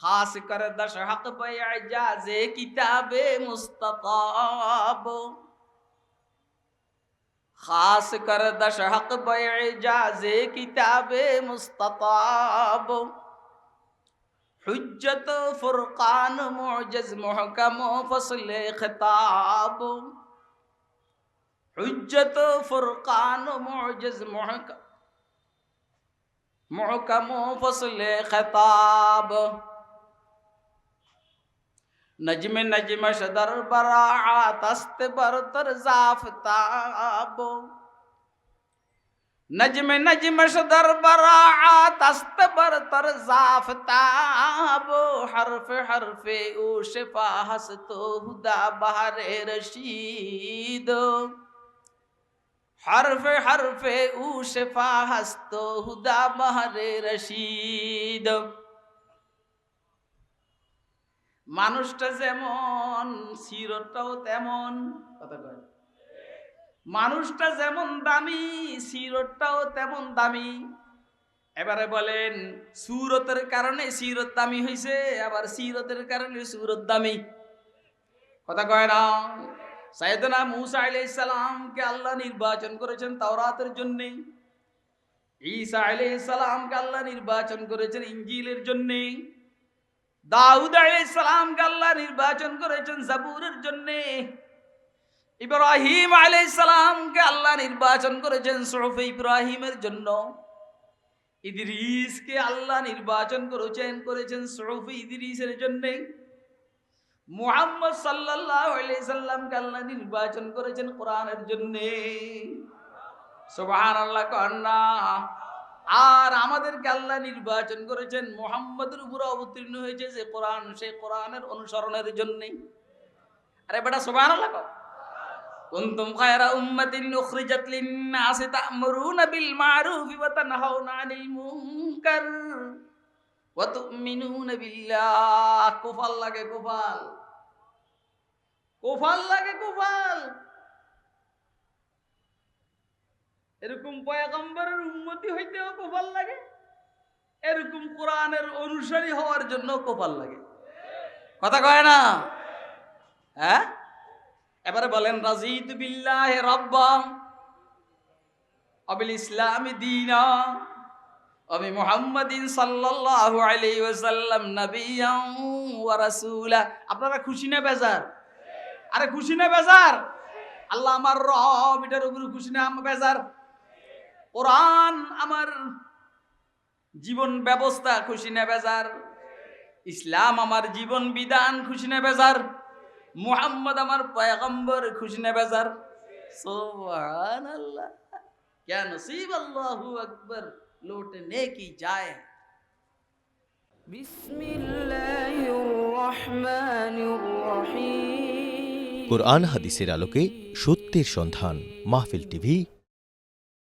খাস করে দশ হক পয়াজে কিতাবে মুস্ততাব খাস করে দশ হক পয়াজে কিতাবে মুস্ততাব حجت فرقان معجز محکم فصل خطاب حجت فرقان معجز محکم محکم فصل خطاب নজমে নজমে সদর বরাত আস্তে বরতর জাফতাব নজমে নজমে সদর বরাত আস্তে বরতর জাফতাব হরফে হরফে ও শেফা হসতো হুদা বাহারে রশিদ হরফে হরফে ও শেফা হসতো হুদা বাহারে রশিদ মানুষটা যেমন সিরতটাও তেমন, কথা কয়। মানুষটা যেমন দামি, সিরতটাও তেমন দামি। এবারে বলেন, সুরতের কারণে সিরত দামি হয়েছে আবার সিরতের কারণে সুরত দামি। কথা কয় না? সাইদনা মুসা আলাইহিস সালামকে আল্লাহ নির্বাচন করেছেন তাওরাতের জন্য। ঈসা আলাইহিস সালামকে আল্লাহ নির্বাচন করেছেন ইনজিলের জন্য। দাউদ আলাইহিস সালামকে আল্লাহ নির্বাচন করেছেন জাবুরের জন্য। ইব্রাহিম আলাইহিস সালামকে আল্লাহ নির্বাচন করেছেন সুহফে ইব্রাহিমের জন্য। ইদরিসকে আল্লাহ নির্বাচন করেছেন করেছেন সুহফে ইদরিসের জন্যে। মুহাম্মদ সাল্লাল্লাহু আলাইহি সাল্লামকে আল্লাহ নির্বাচন করেছেন কোরআনের জন্যে জন্য। সুবহানাল্লাহ কন্না। আর আমাদেরকে আল্লাহ নির্বাচন করেছেন, মোহাম্মদের উপরে অবতীর্ণ হয়েছে যে কোরআন সেই কোরআনের অনুসরণের জন্য আরে বেটা, সুবহানাল্লাহ কর কুনতুম খায়রা উম্মাতিন উখরিজাত লিন-নাসি তা'মুরুনা বিল মা'রুফি ওয়া তানহাউনা 'আনিল মুনকার ওয়া তু'মিনুনা বিল্লাহ। কুফাল লাগে কুফাল। কোফাল লাগে কোফাল। এরকম পয়গম্বরের উন্মতি হইতেও কোফাল লাগে, এরকম কোরআনের অনুসারী হওয়ার জন্য কোফাল লাগে। কথা কয় না? হ্যাঁ? এবারে বলেন রাজিদ বিল্লাহ রব্বা, অবিল ইসলামী দিনা, অবি মুহাম্মাদিন সাল্লাল্লাহু আলাইহি ওয়াসাল্লাম নবিয়ান ওয়া আপনারা খুশি না বেজার? আরে খুশি না বেজার? আল্লাহ আমার রব, এটার উপরে খুশি না বেজার? কোরআন আমার জীবন ব্যবস্থা খুশি না বেজার। ইসলাম আমার জীবন বিধান খুশি না বেজার। মুহাম্মদ আমার পয়গম্বর খুশি না বেজার। সোহান আল্লাহ क्या नसीब अल्लाह अकबर কি যায় जाए কোরআন হাদিসের আলোকে সত্যের সন্ধান মাহফিল টিভি